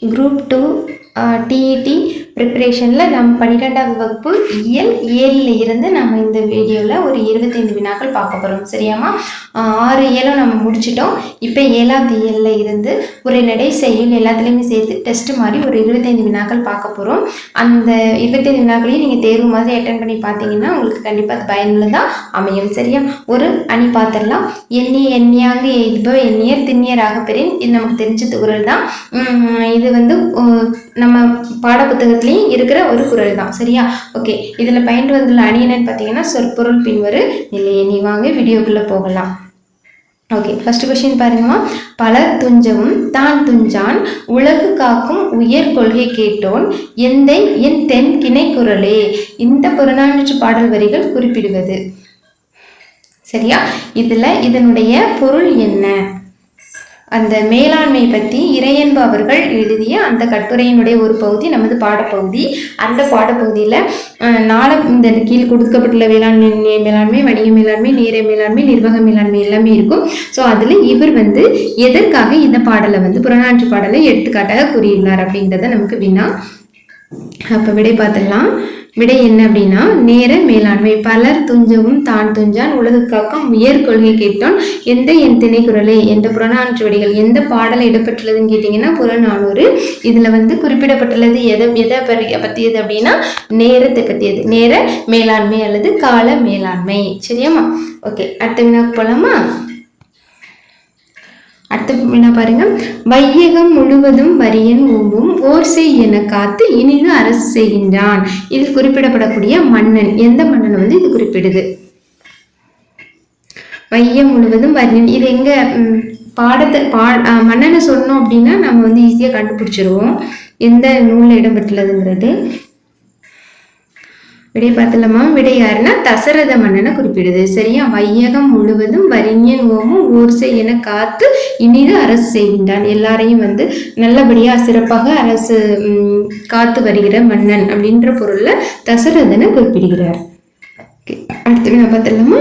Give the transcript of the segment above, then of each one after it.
group 2 uh, TET ப்ரிப்பரேஷனில் நம் பன்னிரெண்டாவது வகுப்பு இயல் ஏழில் இருந்து நம்ம இந்த வீடியோவில் ஒரு இருபத்தைந்து வினாக்கள் பார்க்க போகிறோம் சரியாம்மா? ஆறு இயலும் நம்ம முடிச்சிட்டோம். இப்போ ஏழாவது இயலில் இருந்து உரைநடை செயல் எல்லாத்துலேயுமே சேர்த்து டெஸ்ட் மாதிரி ஒரு இருபத்தைந்து வினாக்கள் பார்க்க போகிறோம் அந்த இருபத்தைந்து வினாக்களையும் நீங்கள் தேர்வு மாதிரி அட்டன் பண்ணி பார்த்தீங்கன்னா உங்களுக்கு கண்டிப்பாக அது பயனுள்ளதாக அமையும். சரியா? ஒரு அணி பார்த்துடலாம். எண்ணிய எண்ணியாங்கு எய்துபவ எண்ணியர் திண்ணியராக ஆகப்பெறின் இது நமக்கு தெரிஞ்ச குரல் தான் இது வந்து நம்ம பாடப்புத்தகத்தில் பாடப்புத்தகத்துலேயும் இருக்கிற ஒரு குரல் தான் சரியா? ஓகே இதில் பயின்று வந்துள்ள அணி என்னன்னு பார்த்தீங்கன்னா சொற்பொருள் பின்வரு நிலையை நீ வாங்க வீடியோக்குள்ளே போகலாம். ஓகே ஃபர்ஸ்ட் கொஸ்டின் பாருங்கம்மா. பல துஞ்சவும் தான் துஞ்சான் உலகு காக்கும் உயர் கொள்கை கேட்டோன் எந்தை என் தென் கிணை குரலே. இந்த புறநானூற்று பாடல் வரிகள் குறிப்பிடுவது. சரியா? இதில் இதனுடைய பொருள் என்ன? அந்த மேலாண்மை பற்றி இறையன்பு அவர்கள் எழுதிய அந்த கட்டுரையினுடைய ஒரு பகுதி நமது பாடப்பகுதி. அந்த பாடப்பகுதியில் நாலு இந்த கீழ் கொடுக்கப்பட்டுள்ள வேளாண்மை மேலாண்மை வணிக மேலாண்மை நீரை மேலாண்மை நிர்வாக மேலாண்மை எல்லாமே இருக்கும். ஸோ அதில் இவர் வந்து எதற்காக இந்த பாடலை வந்து புறநாற்று பாடலை எடுத்துக்காட்டாக கூறியுள்ளார் அப்படிங்கிறத நமக்கு வினா அப்போ விடை பார்த்துடலாம். விடை என்ன அப்படின்னா நேர மேலாண்மை. பலர் துஞ்சவும் தான் துஞ்சான். உலகு காக்கும் உயர் கொள்கை கேட்டான். எந்த என் திணைக்குறளே? என்ற புறநானூற்று வடிகள் எந்த பாடல் இடம்பெற்றுள்ளதுன்னு கேட்டிங்கன்னா புறநானூறு. இதில் வந்து குறிப்பிடப்பட்டுள்ளது எதை எதை பற்றி- பற்றியது அப்படின்னா நேரத்தை பற்றியது நேர மேலாண்மை அல்லது கால மேலாண்மை. சரியாம்மா? ஓகே. அடுத்த வினாக்கு போகலாமா அடுத்த என்ன பாருங்க? வையகம் முழுவதும் வரியன் ஓம்பும் ஓர் என காத்து இனிது அரசு செய்கின்றான். இதில் குறிப்பிடப்படக்கூடிய மன்னன். எந்த மன்னன் வந்து இது குறிப்பிடுது? வையம் முழுவதும் வரியன். இது எங்க பாடத்தை பா மன்னனை சொன்னோம் அப்படின்னா நம்ம வந்து ஈஸியாக கண்டுபிடிச்சிருவோம். எந்த நூலில் இடம்பெற்றுள்ளதுங்கிறது. விடை பார்த்தலாமா விடை யாருன்னா தசரத மன்னனை குறிப்பிடுது. சரியா? வையகம் முழுவதும் வரிஞன் ஓமும் ஊர்சை என காத்து இனிது அரசு செய்கின்றான். எல்லாரையும் வந்து நல்லபடியா சிறப்பாக அரசு காத்து வருகிற மன்னன் அப்படின்ற பொருள்ல தசரதனை குறிப்பிடுகிறார். அடுத்து நான் பார்த்தலாமா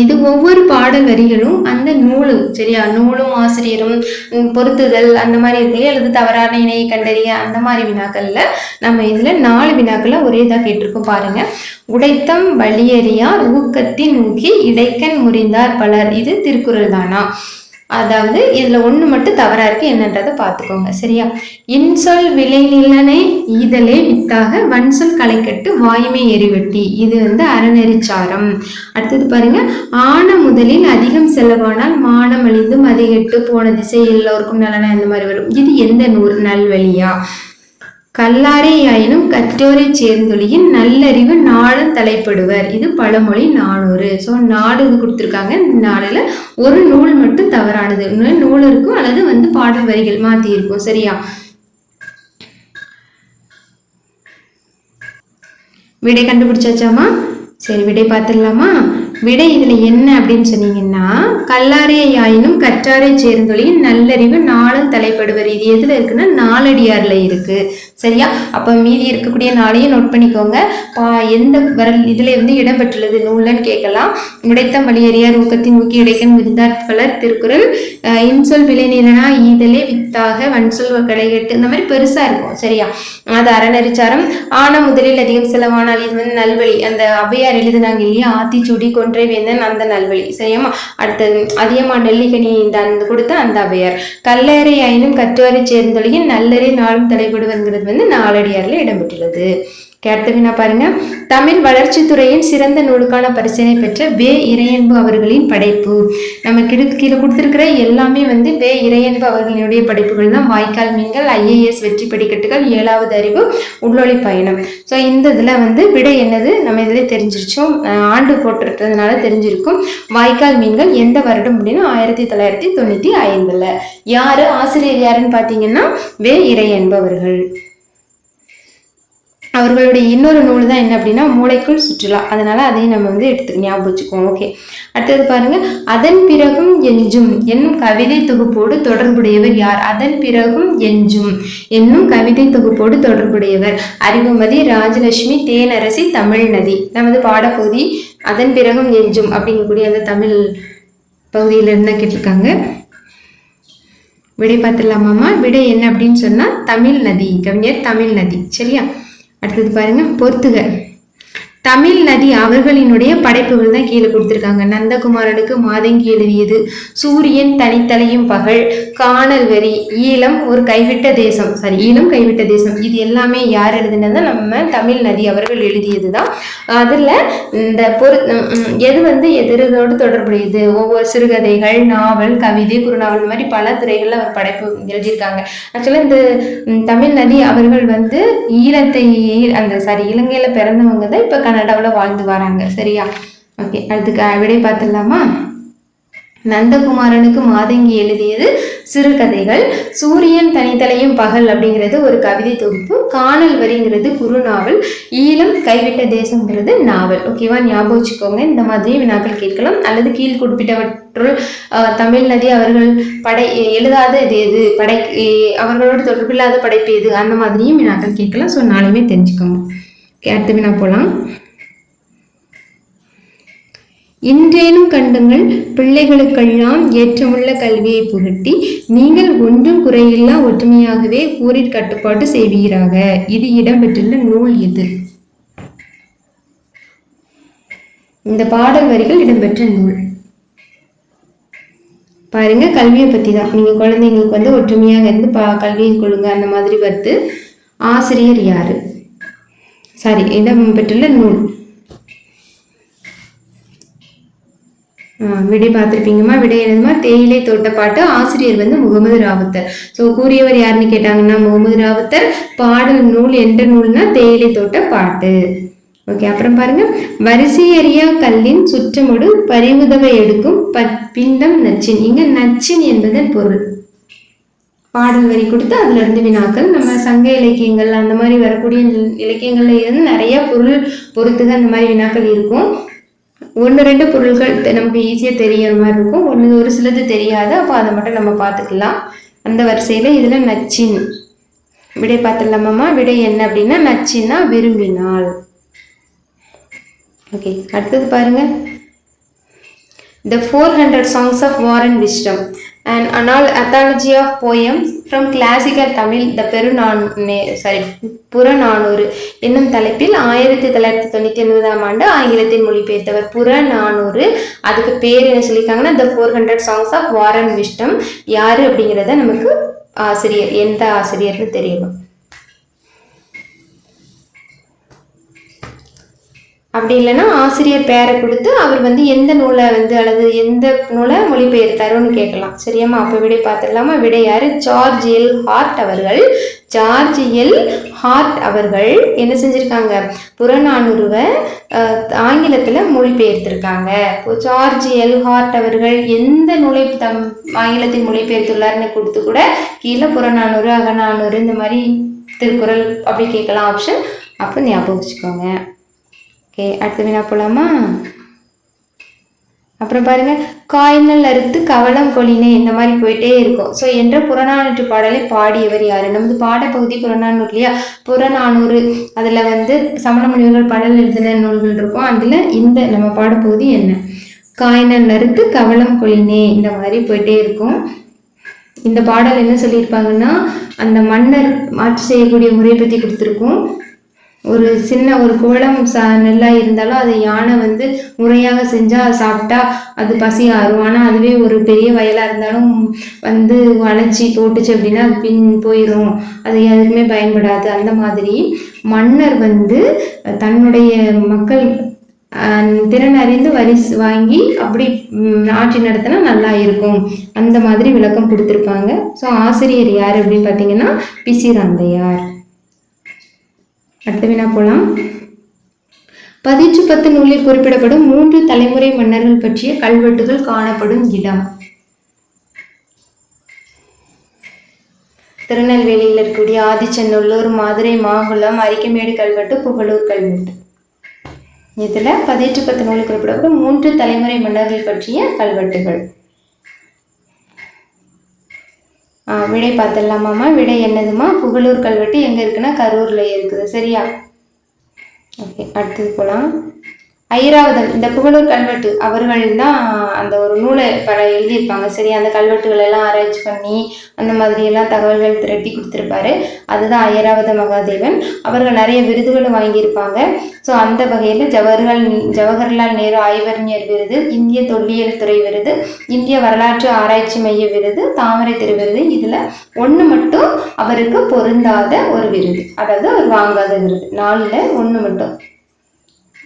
இது ஒவ்வொரு பாட வரிகளும் அந்த நூலு சரியா? நூலும் ஆசிரியரும் பொருத்துதல் அந்த மாதிரி இருக்கு அல்லது தவறான இணையை கண்டறிய அந்த மாதிரி வினாக்கள்ல நம்ம இதுல நாலு வினாக்களை ஒரே இதாக கேட்டிருக்கோம் பாருங்க. உடைத்தம் வலியறியார் ஊக்கத்தின் ஊக்கி இடைக்கண் முறிந்தார் பலர். இது திருக்குறள் தானா அதாவது இதில் ஒன்று மட்டும் தவறாக இருக்குது என்னன்றதை பார்த்துக்கோங்க. சரியா? இன்சொல் விலை நிலனை ஈதலே வித்தாக. வன்சொல் களைக்கட்டு வாய்மை எரிவெட்டி இது வந்து அறநெறிச்சாரம். அடுத்தது பாருங்க. ஆன முதலில் அதிகம் செலவானால் மானம் அழிந்து மதிகெட்டு போன திசை எல்லோருக்கும் நலனா இந்த மாதிரி வரும். இது எந்த நூறு நல்வழியா? கல்லாரே ஆயினும் கற்றோரை சேர்ந்தொழியின் நல்லறிவு நாளும் தலைப்படுவர். இது பழமொழி நானூறு. ஸோ நாடு இது கொடுத்துருக்காங்க. இந்த நாளில் ஒரு நூல் மட்டும் தவறானது. இன்னும் நூல் இருக்கும். அல்லது வந்து பாடல் வரிகள் மாற்றி இருக்கும். சரியா? விடை கண்டுபிடிச்சாச்சாமா? சரி விடை பார்த்துடலாமா? விடை இதுல என்ன அப்படின்னு சொன்னீங்கன்னா கல்லாரே ஆயினும் கற்றாரை சேர்ந்தொழியின் நல்லறிவு நாளும் தலைப்படுவர். இது எதுல இருக்குன்னா நாலடியார்ல இருக்கு. சரியா? அப்போ மீதி இருக்கக்கூடிய நாளையும் நோட் பண்ணிக்கோங்க. பா எந்த வரல் இதில் வந்து இடம்பெற்றுள்ளது? நூல்லன்னு கேட்கலாம். உடைத்த மலியறியார் ஊக்கத்தின் ஊக்கி இடைக்கன் விருந்தார் பலர் திருக்குறள். இன்சொல் விளைநிலனா ஈதலே வித்தாக வன்சொல் கடைகட்டு இந்த மாதிரி பெருசாக இருக்கும். சரியா? அது அறநெறிச்சாரம். ஆன முதலில் அதிகம் செலவானால் இது வந்து நல்வழி. அந்த அவையார் எழுதுனாங்க இல்லையா? ஆத்திச்சூடி கொன்றை வேந்தன் அந்த நல்வழி. சரியாமா அடுத்தது அதிகமா நெல்லிகனி இந்த அந்த கொடுத்த அந்த அவையார் கல்லறை ஆயினும் கற்றுவரை சேர்ந்தொழியின் நல்லறி நாளும் தலைப்படுவதுங்கிறது வந்து நாலடியார்ல இடம்பெற்றுள்ளது. Okay, பாருங்க. தமிழ் வளர்ச்சித்துறையின் சிறந்த நூலுக்கான பரிசினை பெற்ற வே. இறையன்பு அவர்களின் படைப்பு. நம்ம கிடு கீழே கொடுத்துருக்கிற எல்லாமே வந்து வே. இறையன்பு அவர்களுடைய படைப்புகள் தான். வாய்க்கால் மீன்கள் ஐஏஎஸ் வெற்றி படிக்கட்டுகள் ஏழாவது அறிவு உள்ளொளி பயணம். ஸோ இந்த இதில் வந்து விடை என்னது? நம்ம இதில் தெரிஞ்சிருச்சோம். ஆண்டு போட்டிருக்கிறதுனால தெரிஞ்சிருக்கும். வாய்க்கால் மீன்கள் எந்த வருடம் அப்படின்னா ஆயிரத்தி தொள்ளாயிரத்தி தொண்ணூற்றி ஐந்தில். யார் ஆசிரியர் யாருன்னு பார்த்தீங்கன்னா வே. இறையன்பு அவர்கள். அவர்களுடைய இன்னொரு நூல் தான் என்ன அப்படின்னா மூளைக்குள் சுற்றுலா. அதனால அதையும் நம்ம வந்து எடுத்து ஞாபகம் வச்சுக்குவோம். ஓகே அடுத்தது பாருங்க அதன் பிறகும் எஞ்சும் என்னும் கவிதை தொகுப்போடு தொடர்புடையவர் யார்? அதன் பிறகும் எஞ்சும் என்னும் கவிதை தொகுப்போடு தொடர்புடையவர் அறிவுமதி ராஜலட்சுமி தேனரசி தமிழ் நதி. நமது பாடப்பகுதி அதன் பிறகும் எஞ்சும் அப்படிங்கக்கூடிய அந்த தமிழ் பகுதியில இருந்தா கேட்டிருக்காங்க. விடை பார்த்துடலாமாம்மா? விடை என்ன அப்படின்னு சொன்னால் தமிழ் நதி. கவிஞர் தமிழ் நதி. சரியா? அடுத்தது பாருங்கள் பொறுத்துக. தமிழ் நதி அவர்களினுடைய படைப்புகள் தான் கீழே கொடுத்துருக்காங்க. நந்தகுமாரனுக்கு மாதங்கி எழுதியது. சூரியன் தனித்தலையும் பகல் காணல் வரி ஈழம் ஒரு கைவிட்ட தேசம். சாரி ஈழம் கைவிட்ட தேசம். இது எல்லாமே யார் எழுதினது? நம்ம தமிழ் நதி அவர்கள் எழுதியது தான் அதில் இந்த பொரு எது வந்து எதிரோடு தொடர்புடையது? ஒவ்வொரு சிறுகதைகள் நாவல் கவிதை குறுநாவல் இந்த மாதிரி பல துறைகளில் அவர் படைப்பு எழுதியிருக்காங்க. ஆக்சுவலாக இந்த தமிழ் நதி அவர்கள் வந்து ஈழத்தை அந்த சாரி இலங்கையில் பிறந்தவங்க தான் இப்போ கனடாவில் வாழ்ந்து வராங்க. சரியா? ஓகே அடுத்துக்கு விடை பார்த்துடலாமா? நந்தகுமாரனுக்கு மாதங்கி எழுதியது சிறுகதைகள் சூரியன் தனித்தலையும் பகல் அப்படிங்கிறது ஒரு கவிதை தொகுப்பு. காணல் வரிங்கிறது குறுநாவல். ஈழம் கைவிட்ட தேசங்கிறது நாவல். ஓகேவா ஞாபகம் வச்சுக்கோங்க. இந்த மாதிரி வினாக்கள் கேட்கலாம். அல்லது கீழ் குறிப்பிட்டவற்றுள் தமிழ் நதி அவர்கள் படை எழுதாத இது எது? படை அவர்களோடு தொடர்பில்லாத படைப்பு எது? அந்த மாதிரியும் வினாக்கள் கேட்கலாம். ஸோ நாளையுமே தெரிஞ்சுக்கோங்க. ஓகே அடுத்த வினா போகலாம் இன்றேனும் கண்டுங்கள் பிள்ளைகளுக்கெல்லாம் ஏற்றமுள்ள கல்வியை புகட்டி நீங்கள் ஒன்றும் குறையில்லா ஒற்றுமையாகவே கூறிற் கட்டுப்பாடு செய்வீராக. இது இடம்பெற்றுள்ள நூல் எது இந்த பாடல் வரிகள் இடம்பெற்ற நூல். பாருங்க கல்வியை பத்தி தான் நீங்க குழந்தைங்களுக்கு வந்து ஒற்றுமையாக இருந்து பா கல்வியை கொள்ளுங்க அந்த மாதிரி வருது ஆசிரியர் யாரு? சாரி இடம் பெற்றுள்ள நூல். விடை பார்த்துருப்பீங்கம்மா. விடை என்னதுமா தேயிலை தோட்டப்பாட்டு ஆசிரியர் வந்து முகமது ராவுத்தர். ஸோ கூறியவர் யாருன்னு கேட்டாங்கன்னா முகமது ராவுத்தர் பாடல் நூல் என்ற நூல்னா தேயிலை தோட்ட பாட்டு. ஓகே அப்புறம் பாருங்க. வரிசையறியா கல்லின் சுற்றமுடு பரிவுதவ எடுக்கும் ப- பிண்டம் நச்சின். இங்க நச்சின் என்பதன் பொருள். பாடல் வரி கொடுத்து அதுல இருந்து வினாக்கள். நம்ம சங்க இலக்கியங்கள் அந்த மாதிரி வரக்கூடிய இலக்கியங்கள்ல இருந்து நிறைய பொருள் பொறுத்துதான் அந்த மாதிரி வினாக்கள் இருக்கும். ஒன்று ரெண்டு பொருள்கள் நமக்கு ஈஸியாக தெரியற மாதிரி இருக்கும். ஒன்று ஒரு சிலது தெரியாது. அப்போ அதை மட்டும் நம்ம பார்த்துக்கலாம் அந்த வரிசையில் இதில் நச்சின். விடை பார்த்துடலாமாம்மா விடை என்ன அப்படின்னா நச்சின்னா விரும்பினால். ஓகே அடுத்தது பாருங்க. The 400 Songs of War and Wisdom, and an anthology of poems from classical Tamil the பெருநான் sorry Purananuru என்னும் தலைப்பில் ஆயிரத்தி தொள்ளாயிரத்தி தொண்ணூற்றி ஒன்பதாம் ஆண்டு ஆங்கிலத்தில் மொழிபெயர்த்தவர் புறநானூறு அதுக்கு பேர் என்ன சொல்லியிருக்காங்கன்னா the four hundred songs of war and wisdom யார் அப்படிங்கிறத நமக்கு ஆசிரியர் எந்த ஆசிரியர்னு தெரியணும். அப்படி இல்லைன்னா ஆசிரியர் பேரை கொடுத்து அவர் வந்து எந்த நூலை வந்து அல்லது எந்த நூலை மொழிபெயர்த்தாருன்னு கேட்கலாம். சரியாம்மா? அப்போ விடை பார்த்துடலாமா? விடை யாரு? George L. ஹார்ட் அவர்கள். George L. ஹார்ட் அவர்கள் என்ன செஞ்சிருக்காங்க? புறநானூறுவை ஆங்கிலத்தில் மொழிபெயர்த்திருக்காங்க. இப்போ ஜார்ஜ் எல். ஹார்ட் அவர்கள் எந்த நூலை தம் ஆங்கிலத்தில் மொழிபெயர்த்துள்ளார்னு கொடுத்து கூட கீழே புறநானூறு அகநானூறு இந்த மாதிரி திருக்குறள் அப்படி கேட்கலாம். ஆப்ஷன் அப்போ ஞாபகம் வச்சுக்கோங்க. ஓகே அடுத்த வினா போகலாமா அப்புறம் பாருங்க காய்நல் அறுத்து கவலம் கொலினே இந்த மாதிரி போயிட்டே இருக்கும். ஸோ என்ற புறநானூற்று பாடலை பாடியவர் யாரு? நமது பாடப்பகுதி புறநானூறு இல்லையா? புறநானூறு. அதில் வந்து சமண முனிவர்கள் பாடல் எழுதின நூல்கள் இருக்கும். அதில் இந்த நம்ம பாடப்பகுதி என்ன? காய்நல் அறுத்து கவலம் கொலினே இந்த மாதிரி போயிட்டே இருக்கும். இந்த பாடல் என்ன சொல்லியிருப்பாங்கன்னா அந்த மன்னர் ஆட்சி செய்யக்கூடிய முறை பற்றி கொடுத்துருக்கும். ஒரு சின்ன ஒரு குளம் சா நெல்லாக இருந்தாலும் அது யானை வந்து முறையாக செஞ்சால் சாப்பிட்டா அது பசி ஆறும். ஆனால் அதுவே ஒரு பெரிய வயலாக இருந்தாலும் வந்து வளைச்சி போட்டுச்சு அப்படின்னா அது பின் போயிடும் அது எதுக்குமே பயன்படாது. அந்த மாதிரி மன்னர் வந்து தன்னுடைய மக்கள் திறன் அறிந்து வரி வாங்கி அப்படி ஆட்சி நடத்தினா நல்லா இருக்கும். அந்த மாதிரி விளக்கம் கொடுத்துருப்பாங்க. ஸோ ஆசிரியர் யார் அப்படின்னு பார்த்தீங்கன்னா பிசிராந்தையார் அடுத்த வினா போலாம். பதிற்று பத்து நூலில் குறிப்பிடப்படும் மூன்று தலைமுறை மன்னர்கள் பற்றிய கல்வெட்டுகள் காணப்படும் இடம். திருநெல்வேலியில் இருக்கக்கூடிய ஆதிச்சநல்லூர் மதுரை மாகுளம் அரிக்கமேடு கல்வெட்டு புகழூர் கல்வெட்டு. இதில் பதிற்று பத்து நூலில் குறிப்பிடப்படும் மூன்று தலைமுறை மன்னர்கள் பற்றிய கல்வெட்டுகள் ஆ, விடை பார்த்துடலாமாம்மா? விடை என்னதுமா புகழூர் கல்வெட்டு எங்கே இருக்குன்னா கரூரில் இருக்குது. சரியா? ஓகே அடுத்தது போகலாம் ஐராவதம் இந்த புகழூர் கல்வெட்டு அவர்கள் தான் அந்த ஒரு நூலை பல எழுதியிருப்பாங்க. சரி அந்த கல்வெட்டுகள் எல்லாம் ஆராய்ச்சி பண்ணி அந்த மாதிரி எல்லாம் தகவல்கள் திரட்டி கொடுத்துருப்பாரு. அதுதான் ஐராவத மகாதேவன். அவர்கள் நிறைய விருதுகளும் வாங்கியிருப்பாங்க. ஸோ அந்த வகையில் ஜவஹர்லால் ஜவஹர்லால் நேரு ஆய்வறிஞர் விருது இந்திய தொல்லியல் துறை விருது இந்திய வரலாற்று ஆராய்ச்சி மைய விருது தாமரை திரு விருது. இதில் ஒன்று மட்டும் அவருக்கு பொருந்தாத ஒரு விருது. அதாவது அவர் வாங்காத விருது. நாலில் ஒன்று மட்டும்.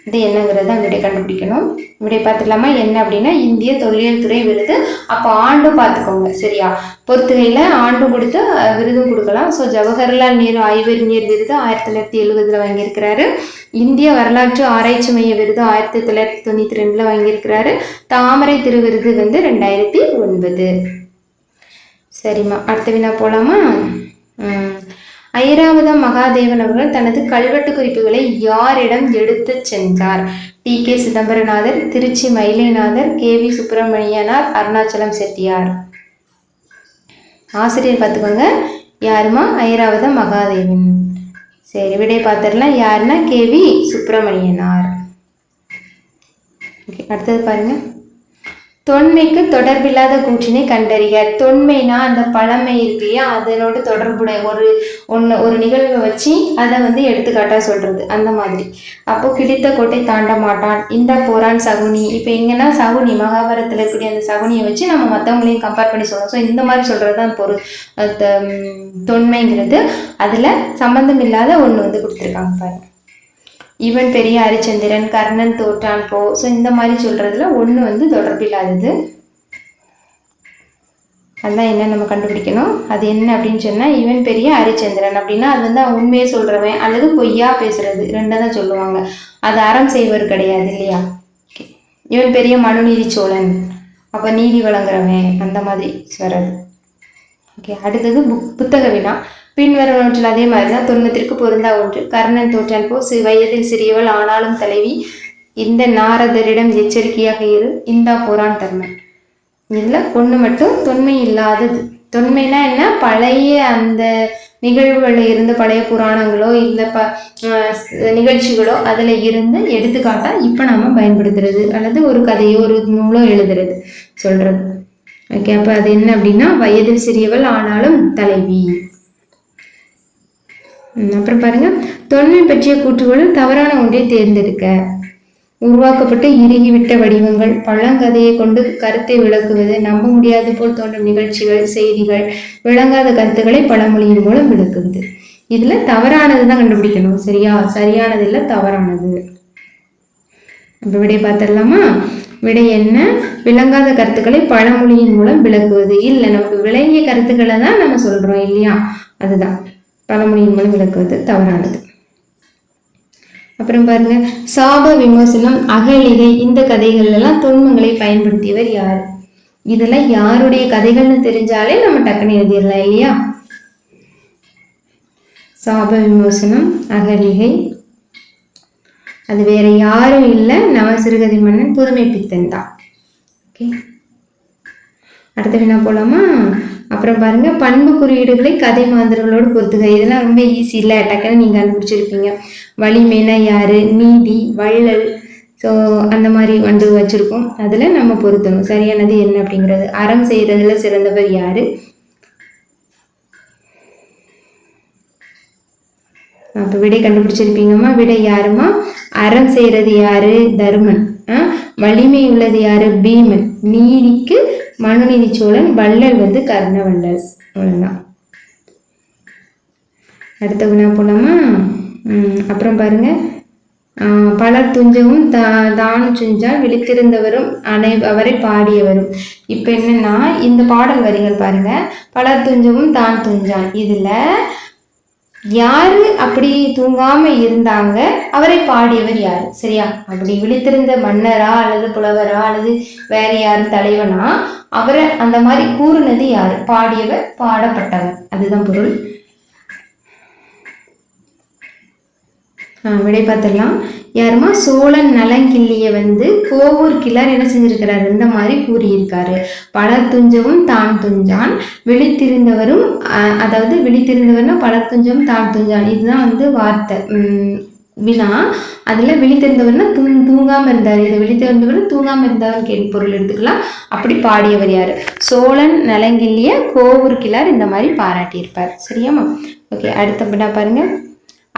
இது என்னங்கிறத விடை கண்டுபிடிக்கணும். விடை பார்த்துடலாமா என்ன அப்படின்னா இந்திய தொல்லியல் துறை விருது. அப்போ ஆண்டும் பார்த்துக்கோங்க சரியா? பொறுத்துகையில் ஆண்டும் கொடுத்து விருதும் கொடுக்கலாம். ஸோ ஜவஹர்லால் நேரு ஆய்வறிஞர் விருது ஆயிரத்தி தொள்ளாயிரத்தி எழுபதில் வாங்கியிருக்கிறாரு. இந்திய வரலாற்று ஆராய்ச்சி மைய விருது ஆயிரத்தி தொள்ளாயிரத்தி தொண்ணூற்றி ரெண்டில் வாங்கியிருக்கிறாரு. தாமரை திரு விருது வந்து ரெண்டாயிரத்தி ஒன்பது. சரிம்மா அடுத்த வினா போகலாமா ஐராவதம் மகாதேவன் அவர்கள் தனது கல்வெட்டு குறிப்புகளை யாரிடம் எடுத்துச் சென்றார்? T. K. Chidambaranathar Tiruchi Mayilainathar K. V. Subramanianar Arunachalam Chettiar. ஆசிரியர் பார்த்துக்கோங்க. யாருமா? ஐராவதம் மகாதேவன். சரி விடை பார்த்துடலாம். யாருன்னா? கே. வி. சுப்பிரமணியனார். ஓகே அடுத்தது பாருங்கள் தொன்மைக்கு தொடர்பில்லாத கூற்றினை கண்டறிய தொன்மைனா அந்த பழமை இருக்கு இல்லையா? அதனோட தொடர்புடைய ஒரு ஒன்று ஒரு நிகழ்வை வச்சு அதை வந்து எடுத்துக்காட்டாக சொல்கிறது அந்த மாதிரி. அப்போ கிழித்த கோட்டை தாண்ட மாட்டான். இந்த போரான் சகுனி. இப்போ எங்கன்னா சகுனி மகாபாரத்தில் இருக்கக்கூடிய அந்த சகுனியை வச்சு நம்ம மற்றவங்களையும் கம்பேர் பண்ணி சொல்லணும். ஸோ இந்த மாதிரி சொல்கிறது தான் பொருள் தொன்மைங்கிறது. அதில் சம்மந்தம் இல்லாத ஒன்று வந்து கொடுத்துருக்காங்க பாருங்கள் இவன் பெரிய ஹரிச்சந்திரன் கர்ணன் தோற்றான் போ. ஸோ இந்த மாதிரி சொல்கிறதுல ஒன்று வந்து தொடர்பில்லாதது. அதுதான் என்ன நம்ம கண்டுபிடிக்கணும்? அது என்ன அப்படின்னு சொன்னால் இவன் பெரிய ஹரிச்சந்திரன் அப்படின்னா அது வந்து அவன் உண்மையை சொல்கிறவன் அல்லது பொய்யா பேசுறது. ரெண்டை தான் சொல்லுவாங்க. அது அறம் செய்வர் கிடையாது இல்லையா? இவன் பெரிய மனுநீதி சோழன். அப்போ நீதி வழங்குறவன். அந்த மாதிரி வர்றது ஓகே அடுத்தது புக் புத்தக வினா. பின்வரும் நூற்றில் அதே மாதிரி தான் தொன்மத்திற்கு பொருந்தா ஒன்று கர்ணன் தோற்றான் போ. வயதில் சிறியவள் ஆனாலும் தலைவி இந்த நாரதரிடம் எச்சரிக்கையாக இரு. இந்தா போரான் தன்மை இதில் பொண்ணு மட்டும் தொன்மை இல்லாதது. தொன்மைனா என்ன? பழைய அந்த நிகழ்வுகளில் இருந்து பழைய புராணங்களோ இல்லை ப நிகழ்ச்சிகளோ அதில் இருந்து எடுத்துக்காட்டால் இப்போ நம்ம பயன்படுத்துறது அல்லது ஒரு கதையோ ஒரு நூலோ எழுதுறது சொல்கிறது ஓகே அப்போ அது என்ன அப்படின்னா வயதில் சிறியவள் ஆனாலும் தலைவி. அப்புறம் பாருங்கள் தொன்மை பற்றிய கூற்றுகளும் தவறான ஒன்றை தேர்ந்தெடுக்க. உருவாக்கப்பட்ட இறுகிவிட்ட வடிவங்கள். பழங்கதையை கொண்டு கருத்தை விளக்குவது நம்ப முடியாது போல் தோன்றும் நிகழ்ச்சிகள் செய்திகள் விளங்காத கருத்துக்களை பழமொழியின் மூலம் விளக்குவது. இதில் தவறானது தான் கண்டுபிடிக்கணும். சரியா? சரியானது இல்லை தவறானது. இப்போ விடை பார்த்துடலாமா? விடை என்ன? விளங்காத கருத்துக்களை பழமொழியின் மூலம் விளக்குவது. இல்லை நமக்கு விளங்கிய கருத்துக்களை தான் நம்ம சொல்கிறோம் இல்லையா? அதுதான். பழமொழியின் மூலம் விளக்குவது தவறானது. அப்புறம் பாருங்க சாப விமோசனம் அகலிகை இந்த கதைகள்லாம் எல்லாம் பயன்படுத்தியவர் யார்? இதெல்லாம் யாருடைய கதைகள்னு தெரிஞ்சாலே நம்ம டக்குன்னு எழுதிடலாம் இல்லையா? சாப விமோசனம் அகலிகை அது வேற யாரும் இல்லை நவசிறுகதை மன்னன் புதுமை பித்தன் தான். ஓகே? அடுத்த வினா போகலாமா அப்புறம் பாருங்க பண்பு குறியீடுகளை கதை மாந்தர்களோடு பொறுத்துக இதெல்லாம் ரொம்ப ஈஸி இல்லை டக்குன்னு நீங்கள் கண்டுபிடிச்சிருப்பீங்க வலிமைனா யாரு? நீதி வள்ளல். ஸோ அந்த மாதிரி வந்து வச்சுருக்கோம் அதில் நம்ம பொருத்தணும். சரியானது என்ன அப்படிங்கிறது. அறம் செய்கிறதுல சிறந்தவர் யார்? அப்போ விடை கண்டுபிடிச்சிருப்பீங்கம்மா. விடை யாருமா அறம் செய்கிறது யாரு? தருமன். ஆ? வலிமை உள்ளது யாரு? பீமன். நீதிக்கு மனுநீதி சோழன் வள்ளல் வந்து கர்ணவள்ளல். அவ்வளோதான் அடுத்த வினா போலாமா? அப்புறம் பாருங்க. பலர் துஞ்சவும் தா தான் சுஞ்சால் விழித்திருந்தவரும் அனை அவரை பாடியவரும். இப்போ என்னன்னா இந்த பாடல் வரிகள் பாருங்க. பலர் துஞ்சவும் தான் துஞ்சான் இதுல யாரு அப்படி தூங்காம இருந்தாங்க? அவரை பாடியவர் யாரு? சரியா? அப்படி விழித்திருந்த மன்னரா அல்லது புலவரா அல்லது வேற யாரும் தலைவனா? அவரை அந்த மாதிரி கூறுனது யாரு? பாடியவர் பாடப்பட்டவர். அதுதான் பொருள். விடை பார்த்துடலாம் யாருமா? சோழன் நலங்கிள்ளியை வந்து கோவூர் கிளர் என்ன செஞ்சிருக்கிறார்? இந்த மாதிரி கூறியிருக்காரு. பலர் துஞ்சவும் தான் துஞ்சான். விழித்திருந்தவரும் அதாவது விழித்திருந்தவர்னா பலர் துஞ்சவும் தான் துஞ்சான். இதுதான் வந்து வார்த்தை. வினா. அதில் விழித்திருந்தவர்னா தூ தூங்காமல் இருந்தார். இதை விழித்திருந்தவர் தூங்காமல் இருந்தார் கேள்வி பொருள் எடுத்துக்கலாம். அப்படி பாடியவர் யார்? சோழன் நலங்கிள்ளிய கோவூர் கிளார் இந்த மாதிரி பாராட்டியிருப்பார். சரியாம்மா? ஓகே அடுத்த வினா பாருங்கள்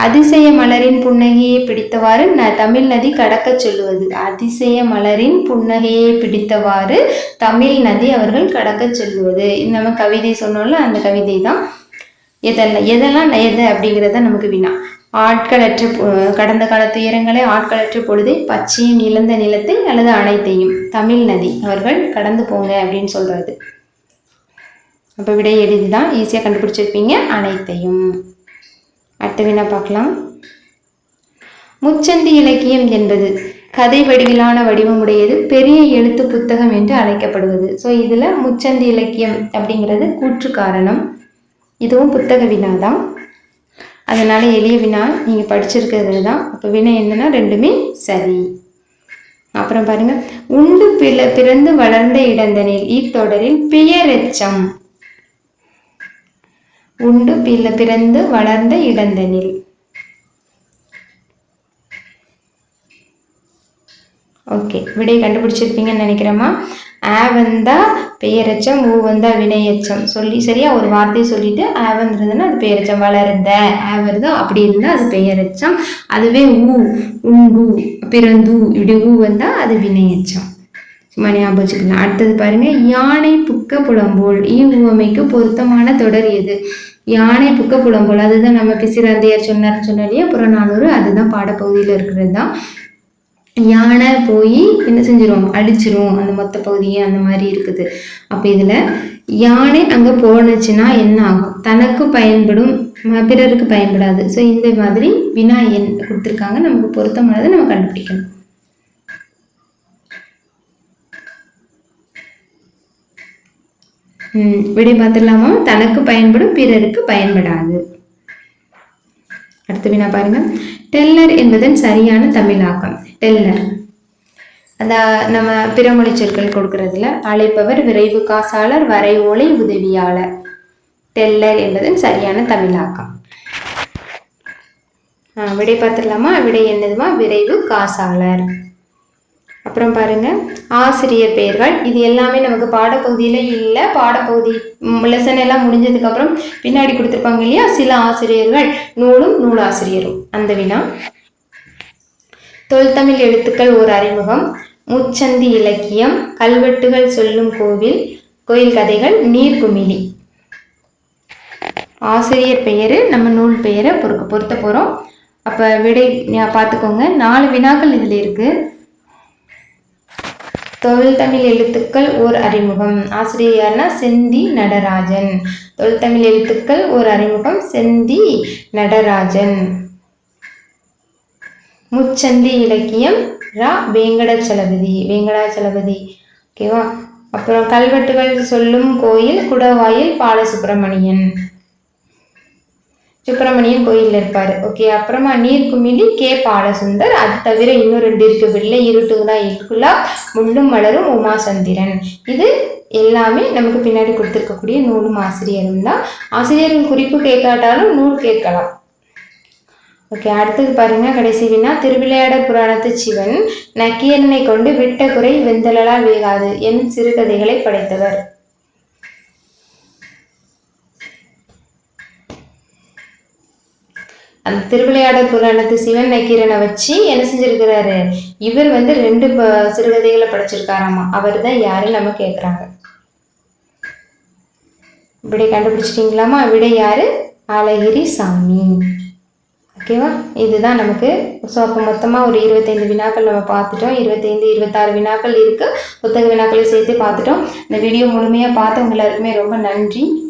அதிசய மலரின் புன்னகையை பிடித்தவாறு ந தமிழ் நதி கடக்கச் சொல்லுவது. அதிசய மலரின் புன்னகையை பிடித்தவாறு தமிழ் நதி அவர்கள் கடக்கச் சொல்லுவது. இந்த நம்ம கவிதை சொன்னோம்ல அந்த கவிதை தான் எதெல்லாம் எதெல்லாம் எது அப்படிங்கிறத நமக்கு வினா. ஆட்களற்ற கடந்த கால துயரங்களை ஆட்களற்ற பொழுது பச்சையும் இழந்த நிலத்தை அல்லது அனைத்தையும் தமிழ் நதி அவர்கள் கடந்து போங்க அப்படின்னு சொல்றது. அப்போ விடை எளிதுதான். ஈஸியாக கண்டுபிடிச்சிருப்பீங்க. அனைத்தையும். அடுத்த வினா பார்க்கலாம். முச்சந்தி இலக்கியம் என்பது கதை வடிவிலான வடிவமுடையது பெரிய எழுத்து புத்தகம் என்று அழைக்கப்படுவது. ஸோ இதில் முச்சந்தி இலக்கியம் அப்படிங்கிறது கூற்று காரணம். இதுவும் புத்தக வினா தான். அதனால் எளிய வினா நீங்கள் படிச்சிருக்கிறது தான். அப்போ வினா என்னன்னா ரெண்டுமே சரி. அப்புறம் பாருங்கள் உண்டு பிற பிறந்து வளர்ந்த இடந்தனில் இத்தொடரில் பெயரெச்சம். உண்டு பிற பிறந்து வளர்ந்த இடந்தனில். ஓகே விடை கண்டுபிடிச்சிருப்பீங்கன்னு நினைக்கிறேம்மா. ஆ வந்தா பெயரச்சம் ஊ வந்தா வினையச்சம். சொல்லி சரியா ஒரு வார்த்தையை சொல்லிட்டு ஆ அது பெயரச்சம் வளர்ந்த. ஆ வருதோ அப்படி இருந்தால் அது பெயரச்சம். அதுவே ஊ உண்டு பிறந்து இப்படி ஊ வந்தா அது வினையச்சம். ஞாபகம் வச்சுக்கலாம் அடுத்தது பாருங்க யானை புக்க புலம்போல். ஈ உவமைக்கு பொருத்தமான தொடர் எது? யானை புக்க புலம்போல். அதுதான் நம்ம பிசிராந்தையர் சொன்னார் சொன்னாலே புறநானூறு அதுதான் பாடப்பகுதியில் இருக்கிறது தான் யானை போய் என்ன செஞ்சிரும்? அடிச்சிரும். அந்த மொத்த பகுதியை அந்த மாதிரி இருக்குது. அப்போ இதில் யானை அங்கே போனுச்சுன்னா என்ன ஆகும்? தனக்கு பயன்படும் பிறருக்கு பயன்படாது. ஸோ இந்த மாதிரி வினா எண் கொடுத்துருக்காங்க. நமக்கு பொருத்தமானதை நம்ம கண்டுபிடிக்கணும். விடை பார்த்துடலாமா? தனக்கு பயன்படும் பிறருக்கு பயன்படாது. அடுத்து வினா பாருங்க. டெல்லர் என்பதன் சரியான தமிழாக்கம். டெல்லர். அந்த நம்ம பிறமொழி சொற்கள் கொடுக்கறதுல அழைப்பவர் விரைவு காசாளர் வரை ஓலை உதவியாளர். டெல்லர் என்பதன் சரியான தமிழாக்கம். விடை பார்த்துடலாமா? விடை என்னதுமா? விரைவு காசாளர். அப்புறம் பாருங்க ஆசிரியர் பெயர்கள். இது எல்லாமே நமக்கு பாடப்பகுதியில் இல்லை. பாடப்பகுதி லெசன் எல்லாம் முடிஞ்சதுக்கப்புறம் பின்னாடி கொடுத்துருப்பாங்க இல்லையா? சில ஆசிரியர்கள் நூலும் நூலாசிரியரும். அந்த வினா. தொல்தமிழ் எழுத்துக்கள் ஓர் அறிமுகம். முச்சந்தி இலக்கியம் கல்வெட்டுகள் சொல்லும் கோவில் கோயில் கதைகள் நீர்க்குமிழி ஆசிரியர் பெயர் நம்ம நூல் பெயரை பொறுக்க பொருத்த போகிறோம் அப்போ விடை பார்த்துக்கோங்க. நாலு வினாக்கள் இதில் இருக்குது தொழில்தமிழ் எழுத்துக்கள் ஓர் அறிமுகம். ஆசிரியர் யாருன்னா செந்தி நடராஜன். தொழில்தமிழ் எழுத்துக்கள் ஓர் அறிமுகம் செந்தி நடராஜன். முச்சந்தி இலக்கியம் ரா. வேங்கடச்சலபதி. வேங்கடாச்சலபதி. ஓகேவா அப்புறம் கல்வெட்டுகள் சொல்லும் கோயில் குடவாயில் பாலசுப்பிரமணியன் சுப்பிரமணியன் கோயில்ல இருப்பாரு. ஓகே அப்புறமா நீர்க்குமிழி கே. பாலசுந்தர். அது தவிர இன்னும் ரெண்டு இருக்கு. வெள்ளை இருட்டுதா இருக்குல்லா முள்ளும் மலரும் உமாசந்திரன். இது எல்லாமே நமக்கு பின்னாடி கொடுத்துருக்கக்கூடிய நூலும் ஆசிரியரும் தான். ஆசிரியரின் குறிப்பு கேட்காட்டாலும் நூல் கேட்கலாம். ஓகே அடுத்தது பாருங்க. கடைசி வினா. திருவிளையாட புராணத்து சிவன். நக்கீரனை கொண்டு விட்ட குறை வெந்தலலா வேகாது. என் சிறுகதைகளை படைத்தவர். அந்த திருவிளையாடல் புராணத்து சிவன் நக்கீரனை வச்சு என்ன செஞ்சிருக்கிறாரு? இவர் வந்து ரெண்டு ப- சிறுகதைகளை படிச்சிருக்காராமா. அவர் தான் யாரு நம்ம கேட்குறாங்க விடை கண்டுபிடிச்சிட்டிங்களாமா? விடை யாரு? அழகிரி சாமி. ஓகேவா? இதுதான் நமக்கு. ஸோ அப்போ மொத்தமாக ஒரு இருபத்தைந்து வினாக்கள் நம்ம பார்த்துட்டோம். இருபத்தைந்து இருபத்தாறு வினாக்கள் இருக்குது புத்தக வினாக்களையும் சேர்த்து பார்த்துட்டோம். இந்த வீடியோ முழுமையாக பார்த்தவங்க எல்லாருக்குமே ரொம்ப நன்றி.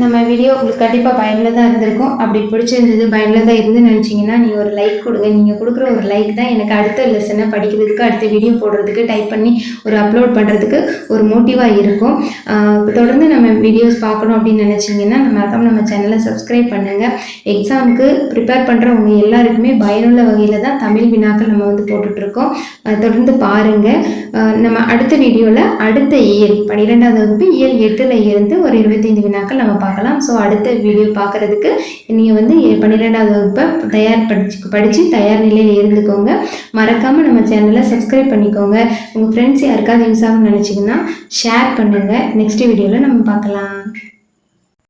நம்ம வீடியோ உங்களுக்கு கண்டிப்பாக பயனுள்ளதாக இருந்திருக்கும். அப்படி பிடிச்சிருந்தது பயனுள்ளதாக இருந்து நினச்சிங்கன்னா நீங்கள் ஒரு லைக் கொடுங்க. நீங்கள் கொடுக்குற ஒரு லைக் தான் எனக்கு அடுத்த லெசனை படிக்கிறதுக்கு அடுத்த வீடியோ போடுறதுக்கு டைப் பண்ணி ஒரு அப்லோட் பண்ணுறதுக்கு ஒரு மோட்டிவாக இருக்கும். தொடர்ந்து நம்ம வீடியோஸ் பார்க்கணும் அப்படின்னு நினச்சிங்கன்னா நம்ம மறக்காம நம்ம சேனலை சப்ஸ்கிரைப் பண்ணுங்கள் எக்ஸாமுக்கு ப்ரிப்பேர் பண்ணுறவங்க எல்லாருக்குமே பயனுள்ள வகையில் தான் தமிழ் வினாக்கள் நம்ம வந்து போட்டுட்ருக்கோம். தொடர்ந்து பாருங்கள் நம்ம அடுத்த வீடியோவில் அடுத்த இயல் பன்னிரெண்டாவது வகுப்பு இயல் எட்டில் இருந்து ஒரு இருபத்தைந்து வினாக்கள் நம்ம பார்க்கலாம். ஸோ அடுத்த வீடியோ பார்க்குறதுக்கு நீங்கள் வந்து பன்னிரெண்டாவது வகுப்பை தயார் படிச்சு படித்து தயார் நிலையில் இருந்துக்கோங்க. மறக்காமல் நம்ம சேனலை சப்ஸ்கிரைப் பண்ணிக்கோங்க. உங்கள் ஃப்ரெண்ட்ஸ் யாருக்காவது யூஸ் ஆகும்னு நினச்சிங்கன்னா ஷேர் பண்ணுங்கள் நெக்ஸ்ட் வீடியோவில் நம்ம பார்க்கலாம்.